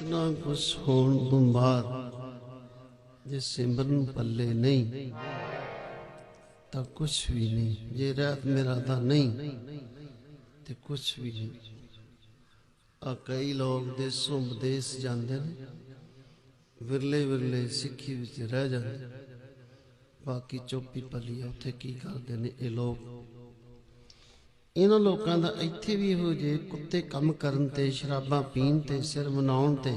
ਇਤਨਾ ਕੁਛ ਹੋਣ ਬੰਬਾਰ ਜੇ ਸਿਮਰਨ ਪੱਲੇ ਨਹੀਂ ਤਾਂ ਕੁਛ ਵੀ ਨਹੀਂ ਜੇ ਰਾਤ ਮੇਰਾ ਤਾਂ ਨਹੀਂ ਤੇ ਕੁਛ ਵੀ ਨਹੀਂ ਆ ਕਈ ਲੋਕ ਦੇਸੋਂ ਵਿਦੇਸ਼ ਜਾਂਦੇ ਨੇ ਵਿਰਲੇ ਵਿਰਲੇ ਸਿੱਖੀ ਵਿੱਚ ਰਹਿ ਜਾਂਦੇ ਬਾਕੀ ਚੋਪੀ ਪੱਲੀ ਉੱਥੇ ਕੀ ਕਰਦੇ ਨੇ ਇਹ ਲੋਕ ਇਹਨਾਂ ਲੋਕਾਂ ਦਾ ਇੱਥੇ ਵੀ ਇਹੋ ਜੇ ਕੁੱਤੇ ਕੰਮ ਕਰਨ ਤੇ, ਸ਼ਰਾਬਾਂ ਪੀਣ ਤੇ, ਸਿਰ ਮਨਾਉਣ ਤੇ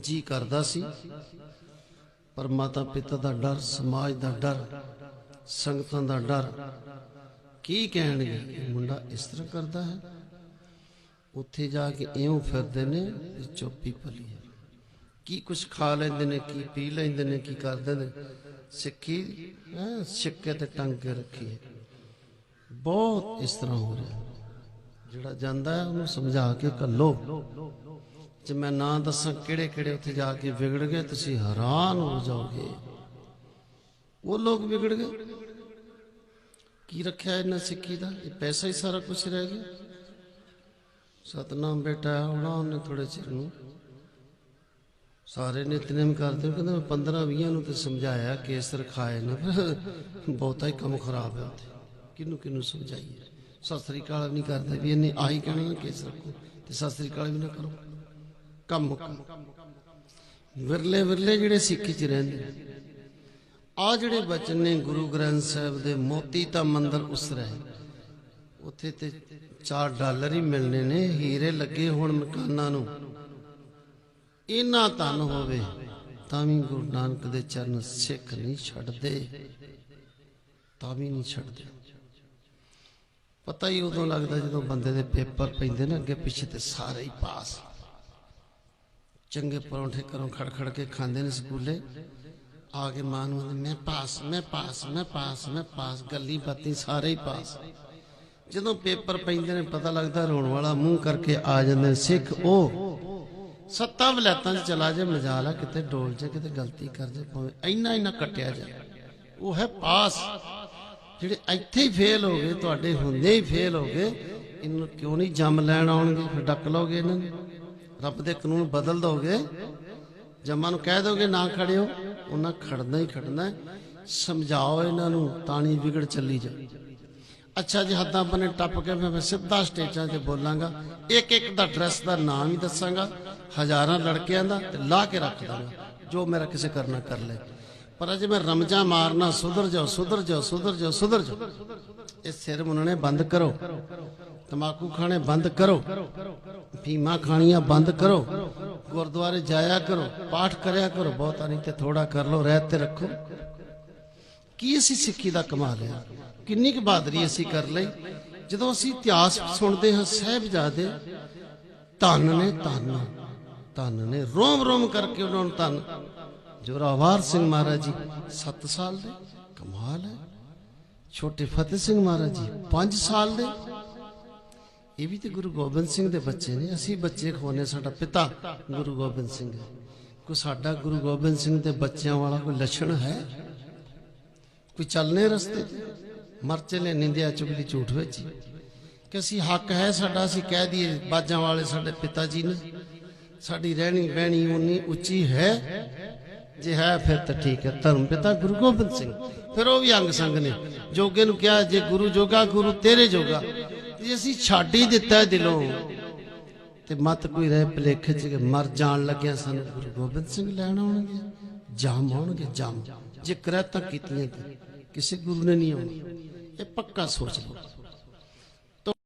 ਜੀ ਕਰਦਾ ਸੀ। ਪਰ ਮਾਤਾ ਪਿਤਾ ਦਾ ਡਰ, ਸਮਾਜ ਦਾ ਡਰ, ਸੰਗਤਾਂ ਦਾ ਡਰ, ਕੀ ਕਹਿਣਗੇ? ਮੁੰਡਾ ਇਸ ਤਰ੍ਹਾਂ ਕਰਦਾ ਹੈ। ਉੱਥੇ ਜਾ ਕੇ ਇਉਂ ਫਿਰਦੇ ਨੇ ਵੀ ਚੁੱਪੀ ਭਲੀ ਕੀ ਕੁਛ ਖਾ ਲੈਂਦੇ ਨੇ, ਕੀ ਪੀ ਲੈਂਦੇ ਨੇ, ਕੀ ਕਰਦੇ ਨੇ? ਸਿੱਖੀ ਸਿੱਕੇ ਤੇ ਟੰਗ ਕੇ ਰੱਖੀ ਹੈ। ਬਹੁਤ ਇਸ ਤਰ੍ਹਾਂ ਹੋ ਰਿਹਾ। ਜਿਹੜਾ ਜਾਂਦਾ ਹੈ, ਉਹਨੂੰ ਸਮਝਾ ਕੇ ਕੱਲੋ ਜੇ ਮੈਂ ਨਾ ਦੱਸਾਂ ਕਿਹੜੇ ਕਿਹੜੇ ਉੱਥੇ ਜਾ ਕੇ ਵਿਗੜ ਗਏ, ਤੁਸੀਂ ਹੈਰਾਨ ਹੋ ਜਾਓਗੇ। ਉਹ ਲੋਕ ਵਿਗੜ ਗਏ। ਕੀ ਰੱਖਿਆ ਇਹਨਾਂ ਸਿੱਖੀ ਦਾ? ਇਹ ਪੈਸਾ ਹੀ ਸਾਰਾ ਕੁਝ ਰਹਿ ਗਿਆ। ਸਤਨਾਮ ਬੇਟਾ ਆਉਣਾ ਉਹਨੇ ਥੋੜੇ ਚਿਰ ਨੂੰ। ਸਾਰੇ ਨੇ ਨਿਤਨੇਮ ਕਰਦੇ ਕਹਿੰਦੇ, ਮੈਂ 15 20 ਨੂੰ ਤੇ ਸਮਝਾਇਆ ਕੇਸਰ ਖਾਏ ਨੇ। ਬਹੁਤਾ ਹੀ ਕੰਮ ਖਰਾਬ ਹੈ ਉੱਥੇ। ਕਿਹਨੂੰ ਕਿਹਨੂੰ ਸਮਝਾਈਏ? ਸਤਿ ਸ੍ਰੀ ਅਕਾਲ ਵੀ ਨਹੀਂ ਕਰਦੇ ਵੀ ਇਹਨੇ ਆਹੀ ਕਹਿਣਾ ਨਾ ਕੇਸਰ ਰੱਖੋ। ਤੇ ਸਤਿ ਸ੍ਰੀ ਅਕਾਲ ਵੀ ਨਾ ਕਰੋ। ਕੰਮ ਮੁੱਕ ਵਿਰਲੇ ਵਿਰਲੇ ਜਿਹੜੇ ਸਿੱਖੀ ਚ ਰਹਿੰਦੇ ਆ ਜਿਹੜੇ ਬਚਨ ਨੇ ਗੁਰੂ ਗ੍ਰੰਥ ਸਾਹਿਬ ਦੇ, ਮੋਤੀ ਤਾਂ ਮੰਦਰ ਉਸਰੇ ਉੱਥੇ ਤੇ 4 ਡਾਲਰ ਹੀ ਮਿਲਣੇ ਨੇ, ਹੀਰੇ ਲੱਗੇ ਹੋਣ ਮਕਾਨਾਂ ਨੂੰ। ਇਨਾ ਧਨ ਹੋਵੇ, ਤਾਂ ਵੀ ਗੁਰੂ ਨਾਨਕ ਦੇ ਚਰਨ ਸਿੱਖ ਨਹੀਂ ਛੱਡਦੇ। ਤਾਂ ਵੀ ਨਹੀਂ ਛੱਡਦੇ। ਪਤਾ ਹੀ ਉਦੋਂ ਲੱਗਦਾ ਜਦੋਂ ਬੰਦੇ ਦੇ ਪੇਪਰ ਪੈਂਦੇ ਨੇ ਅੱਗੇ ਪਿੱਛੇ ਤੇ ਸਾਰੇ ਹੀ ਪਾਸ। ਚੰਗੇ ਪਰੌਂਠੇ ਘਰੋਂ ਖੜ ਕੇ ਖਾਂਦੇ ਨੇ ਸਕੂਲੇ। ਆ ਕੇ ਮਾਂ ਨੂੰ ਮੈਂ ਪਾਸ ਮੈਂ ਪਾਸ ਮੈਂ ਪਾਸ ਮੈਂ ਪਾਸ, ਗੱਲੀ ਬਾਤੀ ਸਾਰੇ ਹੀ ਪਾਸ। ਜਦੋਂ ਪੇਪਰ ਪੈਂਦੇ ਨੇ, ਪਤਾ ਲੱਗਦਾ ਰੋਣ ਵਾਲਾ ਮੂੰਹ ਕਰਕੇ ਆ ਜਾਂਦੇ ਨੇ, ਸਿੱਖ ਉਹ ਸੱਤਾ ਵਲੈਤਾਂ 'ਚ ਚਲਾ ਜੇ, ਮਜਾਲ ਆ, ਕਿਤੇ ਡੋਲ ਜੇ, ਕਿਤੇ ਗਲਤੀ ਕਰ ਜੇ, ਭਾਵੇਂ ਇੰਨਾ ਇੰਨਾ ਕੱਟਿਆ ਜਾ। ਉਹ ਹੈ ਪਾਸ। ਜਿਹੜੇ ਇੱਥੇ ਹੀ ਫੇਲ ਹੋ ਗਏ, ਤੁਹਾਡੇ ਹੁੰਦੇ ਹੀ ਫੇਲ ਹੋ ਗਏ, ਇਹਨੂੰ ਕਿਉਂ ਨਹੀਂ ਜੰਮ ਲੈਣ ਆਉਣਗੇ? ਫਿਰ ਡੱਕ ਲੋਗੇ ਇਹਨਾਂ ਨੂੰ। ਰੱਬ ਦੇ ਕਾਨੂੰਨ ਬਦਲ ਦੋਗੇ। ਜੰਮਾਂ ਨੂੰ ਕਹਿ ਦੋਗੇ, ਨਾ ਖੜਿਓ। ਉਹਨਾਂ ਖੜਨਾ ਹੀ ਖੜਨਾ ਸਮਝਾਓ ਇਹਨਾਂ ਨੂੰ, ਤਾਣੀ ਵਿਗੜ ਚੱਲੀ ਜਾ। ਅੱਛਾ ਜੀ, ਹੱਦਾਂ ਬਨੇ ਟੱਪ ਕੇ ਫਿਰ ਮੈਂ ਸਿੱਧਾ ਸਟੇਜਾਂ 'ਤੇ ਬੋਲਾਂਗਾ। ਇੱਕ ਇੱਕ ਦਾ ਡਰੈਸ ਦਾ ਨਾਮ ਹੀ ਦੱਸਾਂਗਾ। ਹਜ਼ਾਰਾਂ ਲੜਕਿਆਂ ਦਾ ਤੇ ਲਾ ਕੇ ਰੱਖ ਦਾਂਗਾ। ਜੋ ਮੇਰਾ ਕਿਸੇ ਕਰਨਾ ਕਰ ਲੈ। ਪਰ ਅਜੇ ਮੈਂ ਰਮਜਾ ਮਾਰਨਾ ਸੁਧਰ ਜਾਓ ਸੁਧਰ ਜਾਓ ਸੁਧਰ ਜਾਓ ਸੁਧਰ ਜਾਓ। ਇਹ ਸਿਰ ਮੁੰਨਣੇ ਬੰਦ ਕਰੋ। ਤਮਾਕੂ ਖਾਣੇ ਬੰਦ ਕਰੋ। ਫੀਮਾ ਖਾਣੀਆਂ ਬੰਦ ਕਰੋ। ਗੁਰਦੁਆਰੇ ਜਾਇਆ ਕਰੋ, ਪਾਠ ਕਰਿਆ ਕਰੋ। ਬਹੁਤਾ ਨਹੀਂ ਤੇ ਥੋੜਾ ਕਰ ਲਓ, ਰਹਿਤ ਤੇ ਰੱਖੋ। ਕੀ ਅਸੀਂ ਸਿੱਖੀ ਦਾ ਕਮਾ ਲਿਆ ਕਿੰਨੀ ਕੁ ਬਹਾਦਰੀ ਅਸੀਂ ਕਰ ਲਈ? ਜਦੋਂ ਅਸੀਂ ਇਤਿਹਾਸ ਸੁਣਦੇ ਹਾਂ, ਸਾਹਿਬਜ਼ਾਦੇ, ਧੰਨ ਨੇ ਧੰਨ ਧੰਨ ਨੇ ਰੋਮ ਰੋਮ ਕਰਕੇ ਉਹਨਾਂ ਨੂੰ ਧੰਨ। ਜੋਰਾਵਾਰ ਸਿੰਘ ਮਹਾਰਾਜ ਜੀ 7 ਸਾਲ ਦੇ, ਕਮਾਲ ਹੈ। ਛੋਟੇ ਫਤਿਹ ਸਿੰਘ ਮਹਾਰਾਜ ਜੀ 5 ਸਾਲ ਦੇ। ਇਹ ਵੀ ਤੇ ਗੁਰੂ ਗੋਬਿੰਦ ਸਿੰਘ ਦੇ ਬੱਚੇ ਨੇ। ਅਸੀਂ ਬੱਚੇ ਖਵਾਉਨੇ ਸਾਡਾ ਪਿਤਾ ਗੁਰੂ ਗੋਬਿੰਦ ਸਿੰਘ ਹੈ। ਕੋਈ ਸਾਡਾ ਗੁਰੂ ਗੋਬਿੰਦ ਸਿੰਘ ਦੇ ਬੱਚਿਆਂ ਵਾਲਾ ਕੋਈ ਲੱਛਣ ਹੈ? ਕੋਈ ਚੱਲਨੇ ਰਸਤੇ? ਤੇ ਮਰ ਚਲੇ ਨਿੰਦਿਆ ਚੁਗਲੀ ਝੂਠ ਵਿੱਚ ਕਿ ਅਸੀਂ ਹੱਕ ਹੈ ਸਾਡਾ, ਅਸੀਂ ਕਹਿ ਦਈਏ, ਬਾਜਾਂ ਵਾਲੇ ਸਾਡੇ ਪਿਤਾ ਜੀ ਨੇ। ਸਾਡੀ ਰਹਿਣੀ ਬਹਿਣੀ ਉਨੀ ਉੱਚੀ ਹੈ। ਜੇ ਹੈ ਫਿਰ ਤਾਂ ਠੀਕ ਹੈ। ਧਰਮ ਪਿਤਾ ਗੁਰੂ ਗੋਬਿੰਦ ਸਿੰਘ। ਫਿਰ ਉਹ ਵੀ ਅੰਗ ਸੰਗ ਨੇ। ਜੋਗੇ ਨੂੰ ਕਿਹਾ, ਜੇ ਗੁਰੂ ਜੋਗਾ, ਗੁਰੂ ਤੇਰੇ ਜੋਗਾ। ਜੇ ਅਸੀਂ ਛੱਡ ਹੀ ਦਿੱਤਾ ਦਿਲੋਂ, ਤੇ ਮਤ ਕੋਈ ਰਹਿ ਭਲੇਖੇ ਚ ਮਰ ਜਾਣ ਲੱਗਿਆ ਸਾਨੂੰ ਗੁਰੂ ਗੋਬਿੰਦ ਸਿੰਘ ਲੈਣ ਆਉਣਗੇ। ਜਾਮ ਆਉਣਗੇ, ਜਾਮ। ਜੇ ਕਰੈਤਾਂ ਕੀਤੀਆਂ ਤੇ ਕਿਸੇ ਗੁਰੂ ਨੇ ਨਹੀਂ ਆਉਣੀ। ਇਹ ਪੱਕਾ ਸੋਚ ਲਓ।